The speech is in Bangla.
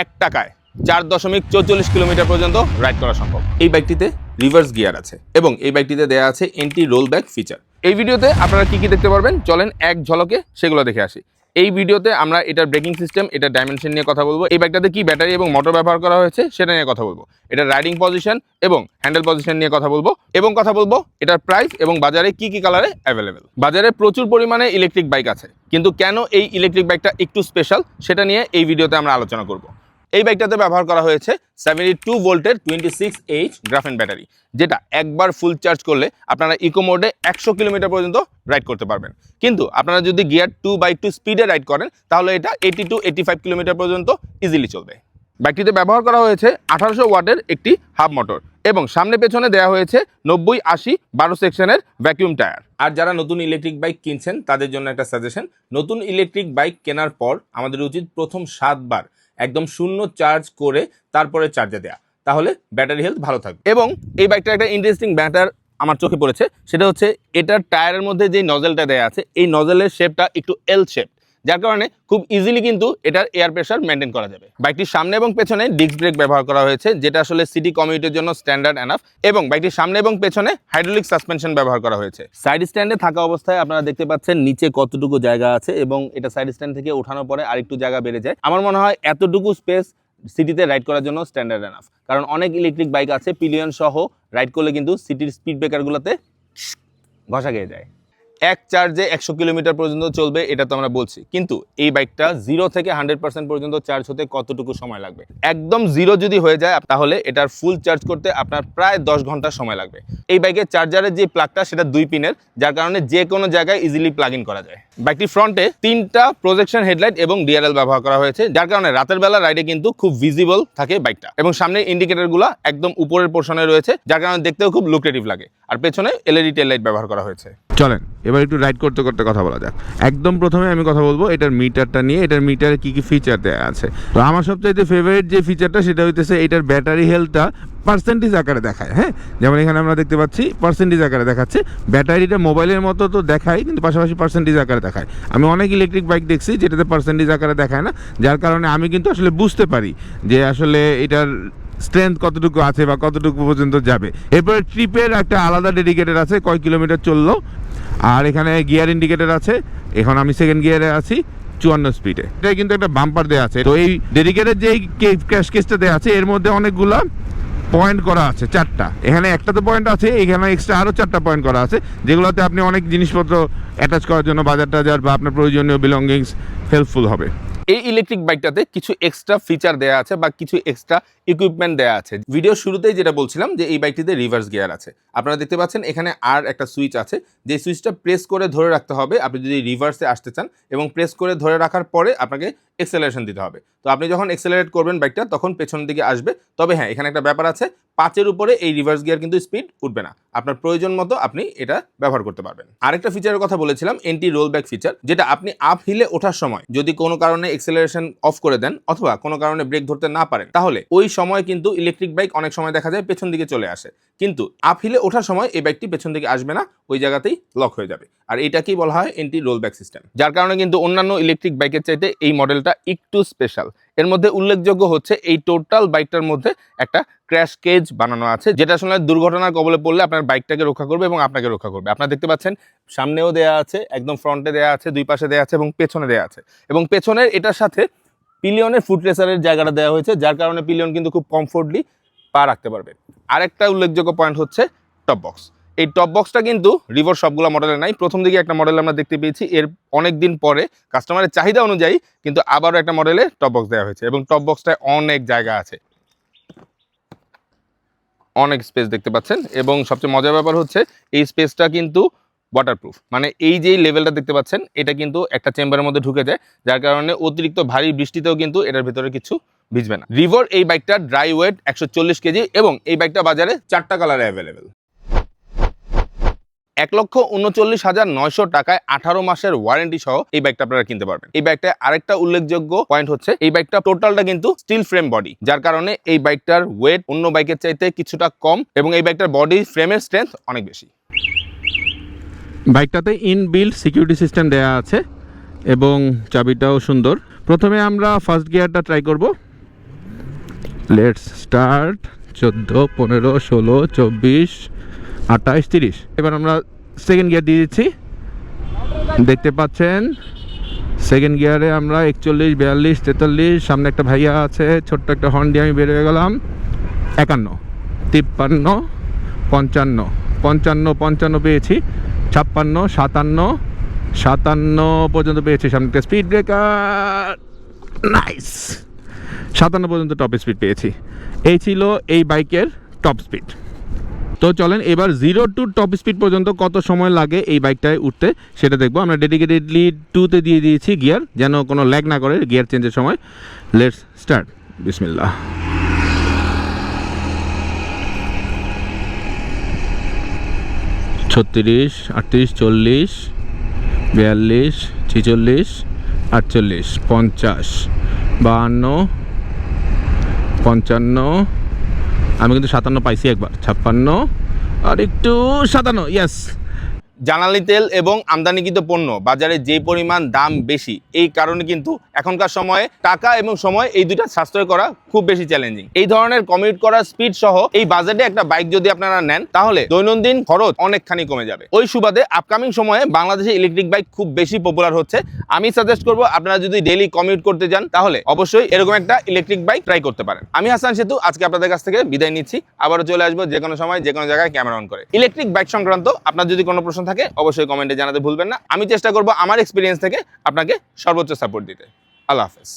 এক টাকায় চার দশমিক চৌচল্লিশ কিলোমিটার পর্যন্ত রাইড করা সম্ভব। এই বাইকটিতে রিভার্স গিয়ার আছে এবং এই বাইকটিতে দেওয়া আছে এন্টি রোল ব্যাক ফিচার এই ভিডিওতে আপনারা কি কি দেখতে পারবেন? চলেন এক ঝলকে সেগুলো দেখে আসি। এই ভিডিওতে আমরা এটার ব্রেকিং সিস্টেম এটার ডাইমেনশন নিয়ে কথা বলব। এই বাইকটাতে কি ব্যাটারি এবং মোটর ব্যবহার করা হয়েছে সেটা নিয়ে কথা বলব। এটার রাইডিং পজিশন এবং হ্যান্ডেল পজিশন নিয়ে কথা বলব এবং কথা বলব এটার প্রাইস এবং বাজারে কি কি কালারে অ্যাভেলেবেল বাজারে প্রচুর পরিমাণে ইলেকট্রিক বাইক আছে। কিন্তু কেন এই ইলেকট্রিক বাইকটা একটু স্পেশাল সেটা নিয়ে এই ভিডিওতে আমরা আলোচনা করব। এই বাইকটাতে ব্যবহার করা হয়েছে সেভেন্টি টু ভোল্টের twenty six H graphene battery যেটা একবার ফুল চার্জ করলে আপনারা ইকো মোডে একশো কিলোমিটার পর্যন্ত রাইড করতে পারবেন। কিন্তু আপনারা যদি গিয়ার টু বাই টু স্পিডে রাইড করেন, তাহলে এটা eighty two eighty five kilometre পর্যন্ত ইজিলি চলবে। বাইকটিতে ব্যবহার করা হয়েছে আঠারোশো ওয়াটের একটি হাফ মোটর এবং সামনে পেছনে দেওয়া হয়েছে নব্বই, আশি, বারো সেকশনের ভ্যাকিউম টায়ার আর যারা নতুন ইলেকট্রিক বাইক কিনছেন, তাদের জন্য একটা সাজেশন নতুন ইলেকট্রিক বাইক কেনার পর আমাদের উচিত প্রথম সাতবার একদম শূন্য চার্জ করে তারপরে চার্জে দেয়া। তাহলে ব্যাটারি হেলথ ভালো থাকবে। এবং এই বাইকটার একটা ইন্টারেস্টিং ব্যাটার আমার চোখে পড়েছে, সেটা হচ্ছে এটার টায়ারের মধ্যে যে নজেলটা দেয়া আছে, এই নজেলের শেপটা একটু এল শেপ যার কারণে খুব ইজিলি কিন্তু এটার এয়ার প্রেশার মেনটেন করা যাবে। বাইকটির সামনে এবং পেছনে ডিস্ক ব্রেক ব্যবহার করা হয়েছে, যেটা আসলে সিটি কমিউটের জন্য স্ট্যান্ডার্ড এনাফ এবং বাইকটির সামনে এবং পেছনে হাইড্রোলিক সাসপেনশন ব্যবহার করা হয়েছে। সাইড স্ট্যান্ডে থাকা অবস্থায় আপনারা দেখতে পাচ্ছেন নিচে কতটুকু জায়গা আছে, এবং এটা সাইড স্ট্যান্ড থেকে ওঠানোর পরে আরেকটু জায়গা বেড়ে যায়। আমার মনে হয় এতটুকু স্পেস সিটিতে রাইড করার জন্য স্ট্যান্ডার্ড এনাফ কারণ অনেক ইলেকট্রিক বাইক আছে পিলিয়ন সহ রাইড করলে কিন্তু সিটির স্পিড ব্রেকারগুলোতে ঘষা খেয়ে যায়। এক চার্জে একশো কিলোমিটার পর্যন্ত চলবে, এটা তো আমরা বলছি। কিন্তু এই বাইকটা জিরো থেকে হান্ড্রেড পার্সেন্ট পর্যন্ত চার্জ হতে কতটুকু সময় লাগবে? একদম জিরো যদি হয়ে যায়, তাহলে এটার ফুল চার্জ করতে আপনার প্রায় দশ ঘণ্টা সময় লাগবে। এই বাইকের চার্জারের যে প্লাগটা সেটা দুই পিনের, যার কারণে যে কোনো জায়গায় ইজিলি প্লাগ ইন করা যায়। বাইকটির ফ্রন্টে তিনটা প্রজেকশন হেডলাইট এবং ডিআরএল ব্যবহার করা হয়েছে, যার কারণে রাতের বেলা রাইডে কিন্তু খুব ভিজিবল থাকে বাইকটা। এবং সামনে ইন্ডিকেটরগুলো একদম উপরের পোর্শনে রয়েছে, যার কারণে দেখতেও খুব লুক্রেটিভ লাগে। আর পেছনে এলইডি টেল লাইট ব্যবহার করা হয়েছে। চলেন, এবার একটু রাইড করতে করতে কথা বলা যাক। একদম প্রথমে আমি কথা বলব, এটার মিটারটা নিয়ে, এটার মিটারে কি কি ফিচার দেওয়া আছে। তো আমার সবচাইতে ফেভারিট যে ফিচারটা সেটা হইতেছে এটার ব্যাটারি হেলথটা পার্সেন্টেজ আকারে দেখায় হ্যাঁ? যেমন এখানে আমরা দেখতে পাচ্ছি পার্সেন্টেজ আকারে দেখাচ্ছে। ব্যাটারিটা মোবাইলের মতো তো দেখায়, কিন্তু পাশাপাশি পার্সেন্টেজ আকারে দেখায়। আমি অনেক ইলেকট্রিক বাইক দেখছি, যেটাতে পার্সেন্টেজ আকারে দেখায় না। যার কারণে আমি কিন্তু আসলে বুঝতে পারি যে আসলে এটার স্ট্রেংথ কতটুকু আছে বা কতটুকু পর্যন্ত যাবে। এরপরে ট্রিপের একটা আলাদা ডেডিকেটেড আছে, কয় কিলোমিটার চলল? আর এখানে গিয়ার ইন্ডিকেটার আছে। এখন আমি সেকেন্ড গিয়ারে আছি, চুয়ান্ন স্পিডে এটা কিন্তু একটা বাম্পার দেওয়া আছে। তো এই ডেডিকেটেড যে ক্যাশ কেসটা দেওয়া আছে, এর মধ্যে অনেকগুলো পয়েন্ট করা আছে, চারটা। এখানে একটা তো পয়েন্ট আছে, এখানে এক্সট্রা আরও চারটা পয়েন্ট করা আছে, যেগুলোতে আপনি অনেক জিনিসপত্র অ্যাটাচ করার জন্য বাজার টাজার বা আপনার প্রয়োজনীয় বিলঙ্গিংস হেল্পফুল হবে। এই ইলেকট্রিক বাইকটাতে কিছু এক্সট্রা ফিচার দেওয়া আছে বা কিছু এক্সট্রা ইকুইপমেন্ট দেওয়া আছে। ভিডিও শুরুতেই যেটা বলছিলাম যে এই বাইকটিতে রিভার্স গিয়ার আছে। আপনারা দেখতে পাচ্ছেন এখানে আর একটা সুইচ আছে। যে সুইচটা প্রেস করে ধরে রাখতে হবে, আপনি যদি রিভার্সে আসতে চান এবং প্রেস করে ধরে রাখার পরে আপনাকে এক্সেলারেশন দিতে হবে। তো আপনি যখন এক্সেলারেট করবেন বাইকটা তখন পেছন দিকে আসবে। তবে হ্যাঁ এখানে একটা ব্যাপার আছে পাঁচের উপরে এই রিভার্স গিয়ার কিন্তু স্পিড উঠবে না। আপনার প্রয়োজন মতো আপনি এটা ব্যবহার করতে পারবেন। আরেকটা ফিচারের কথা বলেছিলাম এন্টি রোল ব্যাক ফিচার যেটা আপনি আপ হিলে ওঠার সময় যদি কোনো কারণে এক্সেলারেশন অফ করে দেন অথবা কোনো কারণে ব্রেক ধরতে না পারেন, তাহলে ওই সময় কিন্তু ইলেকট্রিক বাইক অনেক সময় দেখা যায় পেছন দিকে চলে আসে। কিন্তু আপ হিলে ওঠার সময় এই বাইকটি পেছন দিকে আসবে না, ওই জায়গাতেই লক হয়ে যাবে। আর এটাকেই বলা হয় এন্টি রোল ব্যাক সিস্টেম যার কারণে কিন্তু অন্যান্য ইলেকট্রিক বাইকের চাইতে এই মডেলটা একটু স্পেশাল এর মধ্যে উল্লেখযোগ্য হচ্ছে এই টোটাল বাইকটার মধ্যে একটা ক্র্যাশ কেজ বানানো আছে, যেটা আসলে দুর্ঘটনার কবলে পড়লে আপনার বাইকটাকে রক্ষা করবে এবং আপনাকে রক্ষা করবে। আপনারা দেখতে পাচ্ছেন, সামনেও দেয়া আছে, একদম ফ্রন্টে দেয়া আছে, দুই পাশে দেয়া আছে এবং পেছনে দেয়া আছে। এবং পেছনের এটার সাথে পিলিয়নের ফুট রেসারের জায়গাটা দেওয়া হয়েছে, যার কারণে পিলিয়ন কিন্তু খুব কমফোর্টলি পা রাখতে পারবে। আরেকটা উল্লেখযোগ্য পয়েন্ট হচ্ছে টপ বক্স এই টপ বক্সটা কিন্তু রিভোর সবগুলো মডেলে নাই। প্রথম দিকে একটা মডেল আমরা দেখতে পেয়েছি, এর অনেক দিন পরে। কাস্টমারের চাহিদা অনুযায়ী কিন্তু আবারও একটা মডেলে টপ বক্স দেওয়া হয়েছে এবং টপ বক্সটায় অনেক জায়গা আছে। অনেক স্পেস দেখতে পাচ্ছেন এবং সবচেয়ে মজার ব্যাপার হচ্ছে এই স্পেসটা কিন্তু ওয়াটারপ্রুফ মানে এই যে লেভেলটা দেখতে পাচ্ছেন, এটা কিন্তু একটা চেম্বারের মধ্যে ঢুকে যায়, যার কারণে অতিরিক্ত ভারী বৃষ্টিতেও কিন্তু এটার ভিতরে কিছু ভিজবে না। রিভোর এই বাইকটা ড্রাই ওয়েট একশো চল্লিশ কেজি এবং এই বাইকটা বাজারে চারটা কালারে অ্যাভেলেবেল এক লক্ষ উনচল্লিশ হাজার নয়শো টাকায় আঠারো মাসের ওয়ারেন্টি সহ এই বাইকটা আপনারা কিনতে পারবেন। এই বাইকটা আরেকটা উল্লেখযোগ্য পয়েন্ট হচ্ছে, এই বাইকটা টোটালটা কিন্তু স্টিল ফ্রেম বডি যার কারণে এই বাইকটার ওয়েট অন্য বাইকের চাইতে কিছুটা কম এবং এই বাইকটার বডি ফ্রেমের স্ট্রেংথ অনেক বেশি। বাইকটাতে ইনবিল্ড সিকিউরিটি সিস্টেম দেয়া আছে এবং চাবিটাও সুন্দর। প্রথমে আমরা ফার্স্ট গিয়ারটা ট্রাই করব। লেটস স্টার্ট চোদ্দ, পনেরো, ষোলো, চব্বিশ আঠাশ, তিরিশ। এবার আমরা সেকেন্ড গিয়ার দিয়ে দিচ্ছি। দেখতে পাচ্ছেন সেকেন্ড গিয়ারে আমরা একচল্লিশ, বিয়াল্লিশ, তেতাল্লিশ, সামনে একটা ভাইয়া আছে, ছোট্ট একটা হর্ন দিয়ে আমি বের হয়ে গেলাম। একান্ন, তিপ্পান্ন, পঞ্চান্ন পঞ্চান্ন পঞ্চান্ন পেয়েছি। ছাপ্পান্ন, সাতান্ন সাতান্ন পর্যন্ত পেয়েছি সামনে একটা স্পিড ব্রেকার নাইস সাতান্ন পর্যন্ত টপ স্পিড পেয়েছি। এই ছিল এই বাইকের টপ স্পিড তো চলেন, এবার জিরো টু টপ স্পিড পর্যন্ত কত সময় লাগে এই বাইকটায় উঠতে সেটা দেখব। আমরা ডেডিকেটেডলি টুতে দিয়ে দিয়েছি গিয়ার যেন কোনো ল্যাগ না করে গিয়ার চেঞ্জের সময়। লেটস স্টার্ট বিসমিল্লাহ ছত্রিশ, আটত্রিশ, চল্লিশ, বিয়াল্লিশ, ছেচল্লিশ, আটচল্লিশ, পঞ্চাশ, বাহান্ন, পঞ্চান্ন আমি কিন্তু সাতান্ন পাইছি একবার ছাপ্পান্ন আর একটু সাতান্ন ইয়েস জ্বালানি তেল এবং আমদানিকৃত পণ্য বাজারে যে পরিমাণ দাম বেশি, এই কারণে কিন্তু এখনকার সময়ে টাকা এবং সময় এই দুইটা সাশ্রয় করা খুব বেশি চ্যালেঞ্জিং এই ধরনের কমিউট করার স্পিড সহ এই বাজেটে একটা বাইক যদি আপনারা নেন, তাহলে দৈনন্দিন খরচ অনেকখানি কমে যাবে। ওই সুবাদে আপকামিং সময়ে বাংলাদেশে ইলেকট্রিক বাইক খুব বেশি পপুলার হচ্ছে। আমি সাজেস্ট করব, আপনারা যদি ডেইলি কমিউট করতে যান, তাহলে অবশ্যই এরকম একটা ইলেকট্রিক বাইক ট্রাই করতে পারেন। আমি হাসান সেতু, আজকে আপনাদের কাছ থেকে বিদায় নিচ্ছি। আবারও চলে আসব যে কোনো সময় যে কোনো জায়গায় ক্যামেরা অন করে। ইলেকট্রিক বাইক সংক্রান্ত আপনার যদি কোনো প্রশ্ন থাকে, অবশ্যই কমেন্টে জানাতে ভুলবেন না। আমি চেষ্টা করব আমার এক্সপিরিয়েন্স থেকে আপনাকে সর্বোচ্চ সাপোর্ট দিতে। আল্লাহ হাফেজ।